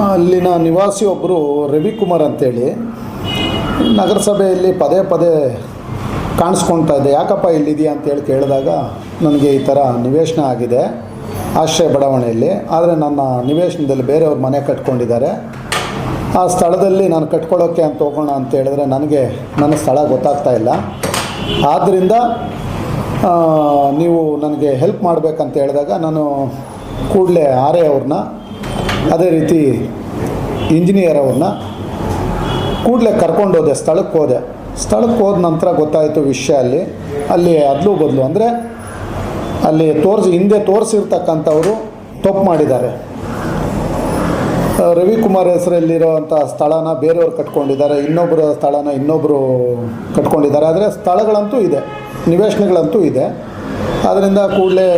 ಅಲ್ಲಿನ ನಿವಾಸಿ ಒಬ್ಬರು ರವಿಕುಮಾರ್ ಅಂತೇಳಿ. ನಗರಸಭೆಯಲ್ಲಿ ಪದೇ ಪದೇ ಕಾಣಿಸ್ಕೊಳ್ತಾ ಇದೆ. ಯಾಕಪ್ಪ ಇಲ್ಲಿದೆಯಾ ಅಂತೇಳಿ ಕೇಳಿದಾಗ ನನಗೆ ಈ ಥರ ನಿವೇಶನ ಆಗಿದೆ. ಆಶ್ರಯ ಬಡಾವಣೆಯಲ್ಲಿ. ಆದರೆ ನನ್ನ ನಿವೇಶನದಲ್ಲಿ ಬೇರೆಯವ್ರ ಮನೆ ಕಟ್ಕೊಂಡಿದ್ದಾರೆ. ಆ ಸ್ಥಳದಲ್ಲಿ ನಾನು ಕಟ್ಕೊಳ್ಳೋಕ್ಕೆ ಅಂತ ಹೋಗೋಣ ಅಂತ ಹೇಳಿದ್ರೆ ನನಗೆ ನನ್ನ ಸ್ಥಳ ಗೊತ್ತಾಗ್ತಾ ಇಲ್ಲ. ಆದ್ದರಿಂದ ನೀವು ನನಗೆ ಹೆಲ್ಪ್ ಮಾಡಬೇಕಂತ ಹೇಳಿದಾಗ ನಾನು ಕೂಡಲೇ ಆರೆ ಅವ್ರನ್ನ ಅದೇ ರೀತಿ ಇಂಜಿನಿಯರ್ ಅವ್ರನ್ನ ಕೂಡಲೇ ಕರ್ಕೊಂಡೋದೆ ಸ್ಥಳಕ್ಕೆ ಹೋದೆ. ಸ್ಥಳಕ್ಕೆ ಹೋದ ನಂತರ ಗೊತ್ತಾಯಿತು ವಿಷಯ ಅಲ್ಲಿ. ಅಲ್ಲಿ ಅದಲು ಬದಲು ಅಂದರೆ ಅಲ್ಲಿ ತೋರಿಸಿ, ಹಿಂದೆ ತೋರಿಸಿರ್ತಕ್ಕಂಥವರು ತಪ್ಪು ಮಾಡಿದ್ದಾರೆ. ರವಿಕುಮಾರ್ ಹೆಸರಲ್ಲಿರೋವಂಥ ಸ್ಥಳನ ಬೇರೆಯವ್ರು ಕಟ್ಕೊಂಡಿದ್ದಾರೆ ಇನ್ನೊಬ್ಬರ ಸ್ಥಳನ ಇನ್ನೊಬ್ಬರು ಕಟ್ಕೊಂಡಿದ್ದಾರೆ. ಆದರೆ ಸ್ಥಳಗಳಂತೂ ಇದೆ, ನಿವೇಶನಗಳಂತೂ ಇದೆ. ಆದ್ದರಿಂದ ಕೂಡಲೇ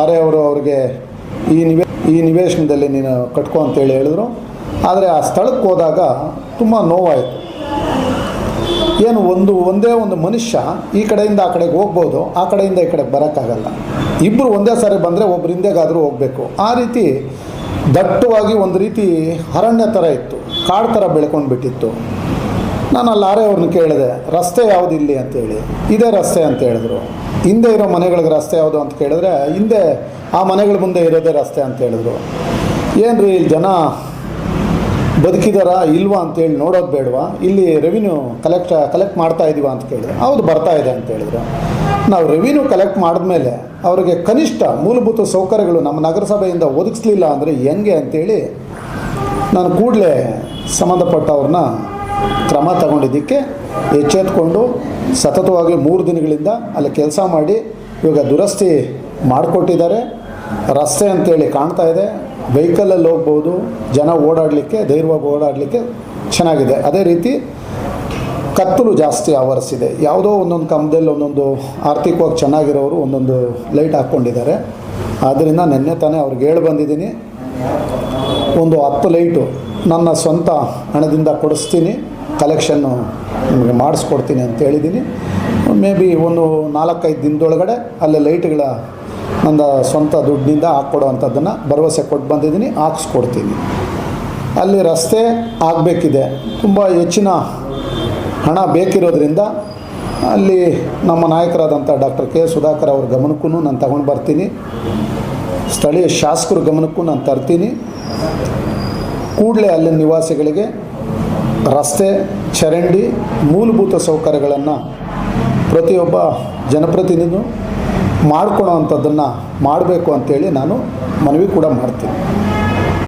ಆರ್ಯ ಅವರು ಅವ್ರಿಗೆ ಈ ನಿವೇ, ಈ ನಿವೇಶನದಲ್ಲಿ ನೀನು ಕಟ್ಕೋ ಅಂತೇಳಿ ಹೇಳಿದ್ರು. ಆದರೆ ಆ ಸ್ಥಳಕ್ಕೆ ಹೋದಾಗ ತುಂಬ ನೋವಾಯಿತು. ಏನು ಒಂದು, ಒಂದೇ ಒಂದು ಮನುಷ್ಯ ಈ ಕಡೆಯಿಂದ ಆ ಕಡೆಗೆ ಹೋಗ್ಬೋದು, ಆ ಕಡೆಯಿಂದ ಈ ಕಡೆಗೆ ಬರೋಕ್ಕಾಗಲ್ಲ. ಇಬ್ಬರು ಒಂದೇ ಸಾರಿ ಬಂದರೆ ಒಬ್ಬರು ಹಿಂದೆಗಾದರೂ ಹೋಗಬೇಕು. ಆ ರೀತಿ ದಟ್ಟವಾಗಿ ಒಂದು ರೀತಿ ಅರಣ್ಯ ಥರ ಇತ್ತು. ಕಾಡು ಥರ ಬೆಳ್ಕೊಂಡು ಬಿಟ್ಟಿತ್ತು ನಾನು ಅಲ್ಲಿ ಆರೇ ಅವ್ರನ್ನ ಕೇಳಿದೆ, ರಸ್ತೆ ಯಾವುದು ಇಲ್ಲಿ ಅಂತೇಳಿ ಇದೇ ರಸ್ತೆ ಅಂತ ಹೇಳಿದ್ರು. ಹಿಂದೆ ಇರೋ ಮನೆಗಳಿಗೆ ರಸ್ತೆ ಯಾವುದು ಅಂತ ಕೇಳಿದ್ರೆ, ಹಿಂದೆ ಆ ಮನೆಗಳ ಮುಂದೆ ಇರೋದೇ ರಸ್ತೆ ಅಂತ ಹೇಳಿದ್ರು. ಏನು ರೀ ಜನ ಬದುಕಿದಾರಾ, ಇಲ್ವಾ ಅಂತೇಳಿ ನೋಡೋದು ಬೇಡವಾ? ಇಲ್ಲಿ ರೆವಿನ್ಯೂ ಕಲೆಕ್ಟ್ ಕಲೆಕ್ಟ್ ಮಾಡ್ತಾ ಇದೀವ ಅಂತ ಕೇಳಿದ್ರು. ಹೌದು, ಬರ್ತಾ ಇದೆ ಅಂತ ಹೇಳಿದ್ರು. ನಾವು ರೆವಿನ್ಯೂ ಕಲೆಕ್ಟ್ ಮಾಡಿದ್ಮೇಲೆ ಅವರಿಗೆ ಕನಿಷ್ಠ ಮೂಲಭೂತ ಸೌಕರ್ಯಗಳು ನಮ್ಮ ನಗರಸಭೆಯಿಂದ ಒದಗಿಸ್ಲಿಲ್ಲ ಅಂದರೆ ಹೆಂಗೆ ಅಂತೇಳಿ ನಾನು ಕೂಡಲೇ ಸಂಬಂಧಪಟ್ಟವ್ರನ್ನ ಕ್ರಮ ತಗೊಂಡಿದ್ದಕ್ಕೆ ಎಚ್ಚೆತ್ಕೊಂಡು ಸತತವಾಗಿ ಮೂರು ದಿನಗಳಿಂದ ಅಲ್ಲಿ ಕೆಲಸ ಮಾಡಿ ಇವಾಗ ದುರಸ್ತಿ ಮಾಡಿಕೊಟ್ಟಿದ್ದಾರೆ. ರಸ್ತೆ ಅಂತೇಳಿ ಕಾಣ್ತಾ ಇದೆ. ವೆಹಿಕಲಲ್ಲಿ ಹೋಗ್ಬೋದು, ಜನ ಓಡಾಡಲಿಕ್ಕೆ, ಧೈರ್ಯವಾಗಿ ಓಡಾಡಲಿಕ್ಕೆ ಚೆನ್ನಾಗಿದೆ. ಅದೇ ರೀತಿ ಕತ್ತಲು ಜಾಸ್ತಿ ಆವರಿಸಿದೆ. ಯಾವುದೋ ಒಂದೊಂದು ಕಂಬದಲ್ಲಿ ಒಂದೊಂದು ಆರ್ಥಿಕವಾಗಿ ಚೆನ್ನಾಗಿರೋರು ಒಂದೊಂದು ಲೈಟ್ ಹಾಕ್ಕೊಂಡಿದ್ದಾರೆ. ಆದ್ದರಿಂದ ನಿನ್ನೆ ತಾನೇ ಅವ್ರಿಗೆ ಹೇಳಿ ಬಂದಿದ್ದೀನಿ. ಒಂದು ಹತ್ತು ಲೈಟು ನನ್ನ ಸ್ವಂತ ಹಣದಿಂದ ಕೊಡಿಸ್ತೀನಿ. ಕಲೆಕ್ಷನ್ನು ನಿಮಗೆ ಮಾಡಿಸ್ಕೊಡ್ತೀನಿ ಅಂತ ಹೇಳಿದ್ದೀನಿ. ಮೇ ಬಿ ಒಂದು ನಾಲ್ಕೈದು ದಿನದೊಳಗಡೆ ಅಲ್ಲಿ ಲೈಟ್ಗಳ ನನ್ನ ಸ್ವಂತ ದುಡ್ಡಿನಿಂದ ಹಾಕ್ಕೊಡೋವಂಥದ್ದನ್ನು ಭರವಸೆ ಕೊಟ್ಟು ಬಂದಿದ್ದೀನಿ, ಹಾಕ್ಸ್ಕೊಡ್ತೀನಿ. ಅಲ್ಲಿ ರಸ್ತೆ ಆಗಬೇಕಿದೆ. ತುಂಬ ಹೆಚ್ಚಿನ ಹಣ ಬೇಕಿರೋದ್ರಿಂದ ಅಲ್ಲಿ ನಮ್ಮ ನಾಯಕರಾದಂಥ ಡಾಕ್ಟರ್ ಕೆ ಸುಧಾಕರ್ ಅವ್ರ ಗಮನಕ್ಕೂ ನಾನು ತಗೊಂಡು ಬರ್ತೀನಿ. ಸ್ಥಳೀಯ ಶಾಸಕರ ಗಮನಕ್ಕೂ ನಾನು ತರ್ತೀನಿ. ಕೂಡಲೇ ಅಲ್ಲಿನ ನಿವಾಸಿಗಳಿಗೆ ರಸ್ತೆ ಚರಂಡಿ ಮೂಲಭೂತ ಸೌಕರ್ಯಗಳನ್ನು ಪ್ರತಿಯೊಬ್ಬ ಜನಪ್ರತಿನಿಧಿನೂ ಮಾಡ್ಕೊಳೋ ಅಂಥದ್ದನ್ನು ಮಾಡಬೇಕು ಅಂತೇಳಿ ನಾನು ಮನವಿ ಕೂಡ ಮಾಡ್ತೀನಿ.